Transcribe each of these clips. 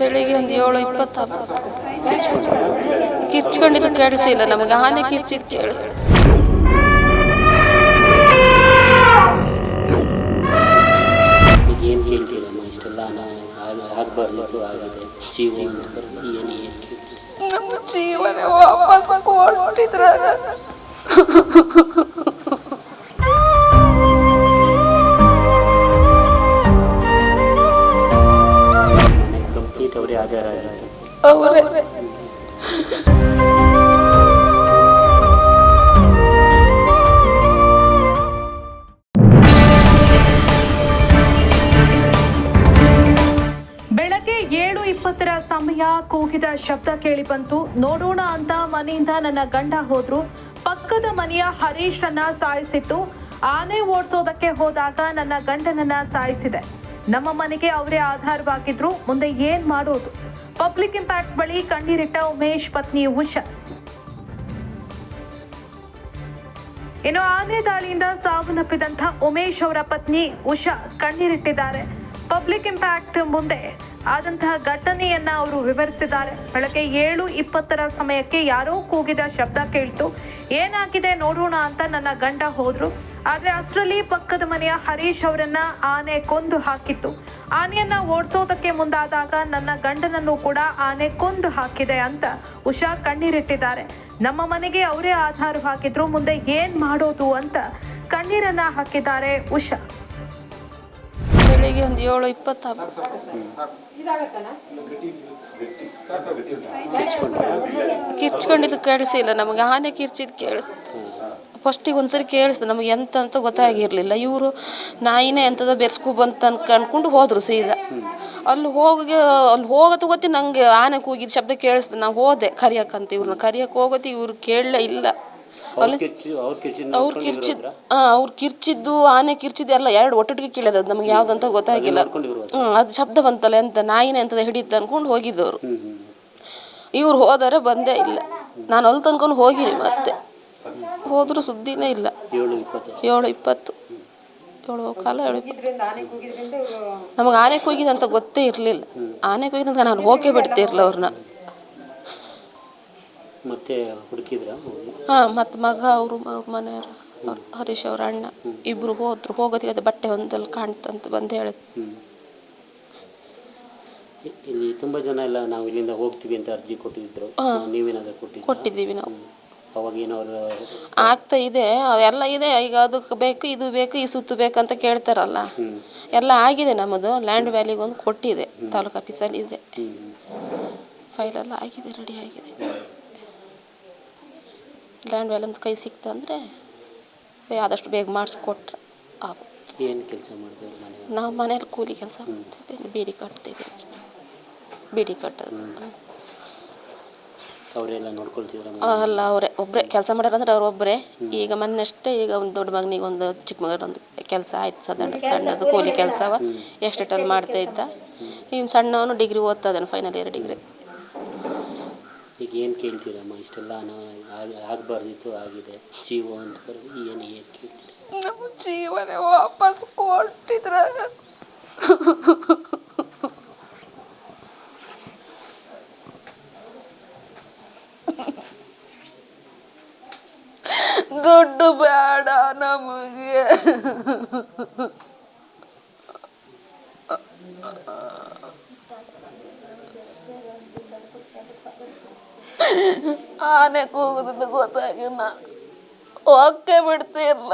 ಬೆಳಿಗ್ಗೆ ಒಂದು ಏಳು ಇಪ್ಪತ್ತು ಕಿರ್ಚ್ಕೊಂಡಿದ್ದು ಕೇಳಿಸಿಲ್ಲ ನಮಗೆ. ಹಾನಿ ಕಿರ್ಚಿದ್ ಕೇಳಿಸ್ ಏನು ಕೇಳ್ತೀರಮ್ಮ ಇಷ್ಟೆಲ್ಲ ಆಗಬಾರ್ದಿತ್ತು ಆಗಿದೆ ಏನು ಏನು ಕೇಳ್ತೀರಿ? ನಮ್ಮ ಜೀವನ ವಾಪಸ್ ಕೊಟ್ಟಿದ್ರ ಬೆಳಗ್ಗೆ ಏಳು ಇಪ್ಪತ್ತರ ಸಮಯ ಕೂಗಿದ ಶಬ್ದ ಕೇಳಿ ಬಂತು. ನೋಡೋಣ ಅಂತ ಮನೆಯಿಂದ ನನ್ನ ಗಂಡ ಹೋದ್ರು. ಪಕ್ಕದ ಮನೆಯ ಹರೀಶ್ರನ್ನ ಸಾಯಿಸಿತ್ತು. ಆನೆ ಓಡಿಸೋದಕ್ಕೆ ಹೋದಾಗ ನನ್ನ ಗಂಡನನ್ನ ಸಾಯಿಸಿದೆ. ನಮ್ಮ ಮನೆಗೆ ಅವರೇ ಆಧಾರವಾಗಿದ್ರು, ಮುಂದೆ ಏನ್ ಮಾಡೋದು? ಪಬ್ಲಿಕ್ ಇಂಪ್ಯಾಕ್ಟ್ ಬಳಿ ಕಣ್ಣೀರಿಟ್ಟ ಉಮೇಶ್ ಪತ್ನಿ ಉಷಾ. ಇನ್ನು ಆನೆ ದಾಳಿಯಿಂದ ಸಾವನ್ನಪ್ಪಿದಂಥ ಉಮೇಶ್ ಅವರ ಪತ್ನಿ ಉಷಾ ಕಣ್ಣೀರಿಟ್ಟಿದ್ದಾರೆ. ಪಬ್ಲಿಕ್ ಇಂಪ್ಯಾಕ್ಟ್ ಮುಂದೆ ಆದಂತಹ ಘಟನೆಯನ್ನ ಅವರು ವಿವರಿಸಿದ್ದಾರೆ. ಬೆಳಗ್ಗೆ ಏಳು ಇಪ್ಪತ್ತರ ಸಮಯಕ್ಕೆ ಯಾರೋ ಕೂಗಿದ ಶಬ್ದ ಕೇಳ್ತು. ಏನಾಗಿದೆ ನೋಡೋಣ ಅಂತ ನನ್ನ ಗಂಡ ಹೋದ್ರು. ಆದ್ರೆ ಅಷ್ಟರಲ್ಲಿ ಪಕ್ಕದ ಮನೆಯ ಹರೀಶ್ ಅವರನ್ನ ಆನೆ ಕೊಂದು ಹಾಕಿತ್ತು. ಆನೆಯನ್ನ ಓಡಿಸೋದಕ್ಕೆ ಮುಂದಾದಾಗ ನನ್ನ ಗಂಡನನ್ನು ಕೂಡ ಆನೆ ಕೊಂದು ಹಾಕಿದೆ ಅಂತ ಉಷಾ ಕಣ್ಣೀರಿಟ್ಟಿದ್ದಾರೆ. ನಮ್ಮ ಮನೆಗೆ ಅವರೇ ಆಧಾರವಾಗಿದ್ರು ಮುಂದೆ ಏನ್ ಮಾಡೋದು ಅಂತ ಕಣ್ಣೀರನ್ನ ಹಾಕಿದ್ದಾರೆ ಉಷಾ. ಬೆಳಿಗ್ಗೆ ಒಂದು ಏಳು ಇಪ್ಪತ್ತು ಕಿರ್ಚ್ಕೊಂಡಿದ್ದು ಕೇಳಿಸಿಲ್ಲ ನಮಗೆ. ಆನೆ ಕಿರ್ಚಿದ್ ಕೇಳಿಸ್ತು. ಫಸ್ಟಿಗೆ ಒಂದ್ಸರಿ ಕೇಳಿಸ್ತು ನಮಗೆ ಎಂತ ಅಂತ ಗೊತ್ತಾಗಿರಲಿಲ್ಲ ಇವರು ನಾಯಿನೇ ಎಂಥದ ಬೆರ್ಸ್ಕೊ ಬಂತ ಅಂತ ಅನ್ಕೊಂಡು ಹೋದ್ರು ಸೀದಾ. ಅಲ್ಲಿ ಹೋಗಿ ಅಲ್ಲಿ ಹೋಗತ್ತು ಗೊತ್ತಿ ನನಗೆ ಆನೆ ಕೂಗಿದ ಶಬ್ದ ಕೇಳಿಸ್ತು ನಾವು ಹೋದೆ ಕರಿಯಕ್ಕಂತ ಇವ್ರನ್ನ. ಕರಿಯಕ್ಕೆ ಹೋಗೋತಿ ಇವ್ರು ಕೇಳಲೇ ಇಲ್ಲ. ಅವ್ರ ಅಲ್ಲಿ ಅವ್ರ ಕಿರ್ಚಿ ಅವ್ರು ಕಿರ್ಚಿದ್ ಹಾಂ ಅವ್ರು ಕಿರ್ಚಿದ್ದು ಆನೆ ಕಿರ್ಚಿದ್ದು ಎಲ್ಲ ಎರಡು ಒಟ್ಟೊಟ್ಟಿಗೆ ಕೇಳಿದ. ನಮಗೆ ಯಾವ್ದಂತ ಗೊತ್ತಾಗಿಲ್ಲ. ಹ್ಞೂ ಅದು ಶಬ್ದ ಬಂತಲ್ಲ ಎಂತ ನಾಯಿನೇ ಅಂತದ ಹಿಡಿತು ಅನ್ಕೊಂಡು ಹೋಗಿದ್ದವರು. ಇವ್ರು ಹೋದರೆ ಬಂದೇ ಇಲ್ಲ. ನಾನು ಅಲ್ಲಿ ತನ್ಕೊಂಡು ಹೋಗಿನಿ ಮತ್ತೆ. ಹೋದ್ರು ಸುದ್ದಿನೇ ಇಲ್ಲ. ಏಳು ಇಪ್ಪತ್ತು. ಏಳು ಇಪ್ಪತ್ತು. ಏಳು ಕಾಲ ಏಳು ಇಪ್ಪತ್ತು. ನಮಗೆ ಆನೆ ಕೂಗಿದೆ ಅಂತ ಗೊತ್ತೇ ಇರಲಿಲ್ಲ. ಆನೆ ಕೂಗಿದೆ ಅಂತ ನಾನು ಹೋಗೇ ಬಿಡ್ತಿರ್ಲಿಲ್ಲ ಅವ್ರನ್ನ ಮತ್ತೆ ಹುಡುಕಿದ್ರ ಹಾಂ ಮತ್ತು ಮಗ ಅವರು ಮನೆಯವರು ಅವ್ರು ಹರೀಶ್ ಅವ್ರ ಅಣ್ಣ ಇಬ್ಬರು ಹೋದ್ರು. ಹೋಗೋದಿಗೆ ಅದು ಬಟ್ಟೆ ಒಂದಲ್ಲಿ ಕಾಣ್ತಂತ ಬಂದು ಹೇಳಿದ್ರು ಇಲ್ಲಿ ತುಂಬ ಜನ ಎಲ್ಲ ನಾವು ಇಲ್ಲಿಂದ ಹೋಗ್ತೀವಿ ಅಂತ ಅರ್ಜಿ ಕೊಟ್ಟಿದ್ರು. ನೀವೇನಾದ್ರೂ ಕೊಟ್ಟಿದ್ದೀವಿ ನಾವು. ಆಗ್ತಾ ಇದೆ ಅವೆಲ್ಲ ಇದೆ ಈಗ ಅದಕ್ಕೆ ಬೇಕು ಇದು ಬೇಕು ಈ ಸುತ್ತು ಬೇಕಂತ ಕೇಳ್ತಾರಲ್ಲ. ಎಲ್ಲ ಆಗಿದೆ ನಮ್ಮದು ಲ್ಯಾಂಡ್ ವ್ಯಾಲಿಗೆ ಒಂದು ಕೊಟ್ಟಿದೆ ತಾಲೂಕು ಆಫೀಸಲ್ಲಿ ಇದೆ. ಫೈಲ್ ಫೈಲೆಲ್ಲ ಆಗಿದೆ ರೆಡಿ ಆಗಿದೆ. ಲ್ಯಾಂಡ್ ವ್ಯಾಲಿ ಅಂತ ಕೈ ಸಿಕ್ತಂದರೆ ಆದಷ್ಟು ಬೇಗ ಮಾಡಿಸ್ಕೊಟ್ರೆ ಆ ಏನು ಕೆಲಸ ಮಾಡಿದ್ರು ನಾವು ಮನೇಲಿ ಕೂಲಿ ಕೆಲಸ ಮಾಡ್ತಿದ್ದೇನೆ ಬೀಡಿ ಕಟ್ತಿದ್ದೀನಿ ಬೀಡಿ ಕಟ್ಟೋದು. ಅವರೆಲ್ಲ ನೋಡ್ಕೊಳ್ತಿದ್ರ ಅಲ್ಲ ಅವರೇ ಒಬ್ಬರೇ ಕೆಲಸ ಮಾಡ್ಯಾರಂದ್ರೆ ಅವ್ರು ಒಬ್ಬರೇ ಈಗ ಮೊನ್ನೆಷ್ಟೇ ಈಗ ಒಂದು ದೊಡ್ಡ ಮಗನಿಗೆ ಒಂದು ಚಿಕ್ಕ ಮಗನೊಂದು ಕೆಲಸ ಆಯ್ತು ಸಾಧಾರಣ ಸಣ್ಣದು ಕೂಲಿ ಕೆಲಸವ ಎಷ್ಟೆಟ್ಟಲ್ಲಿ ಮಾಡ್ತಾ ಇದ್ದ. ಈಗ ಸಣ್ಣವನು ಡಿಗ್ರಿ ಓದ್ತಾ ಇದ್ದಾನೆ ಫೈನಲ್ ಇಯರ್ ಡಿಗ್ರಿ. ಈಗ ಏನು ಕೇಳ್ತೀರಮ್ಮ? ಇಷ್ಟೆಲ್ಲ ಆಗಬಾರ್ದಿತ್ತು ಆಗಿದೆ. ಜೀವ ಅಂತ ಏನು ಏನು ಕೇಳ್ತೀರಿ? ನಮ್ಮ ಜೀವನ ವಾಪಸ್ ಕೊಟ್ಟಿದ್ರ. ದುಡ್ಡು ಬೇಡ ನಮಗೆ. ಆನೆ ಕೂಗುದಿಂದ ಗೊತ್ತಾಗಿಲ್ಲ. ಓಕೆ ಬಿಡ್ತಿರ್ಲ.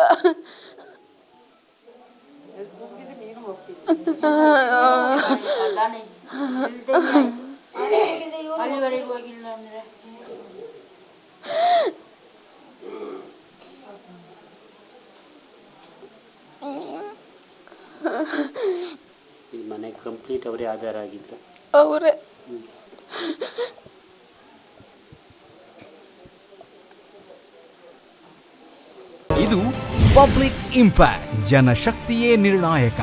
ಅಲ್ಲಿವರೆಗೆ ಹೋಗಿಲ್ಲ ಅಂದ್ರೆ ಈ ಮನೆ ಕಂಪ್ಲೀಟ್ ಅವರೇ ಆಧಾರ ಆಗಿದ್ರು ಅವರೇ. ಇದು ಪಬ್ಲಿಕ್ ಇಂಪ್ಯಾಕ್ಟ್ ಜನಶಕ್ತಿಯೇ ನಿರ್ಣಾಯಕ.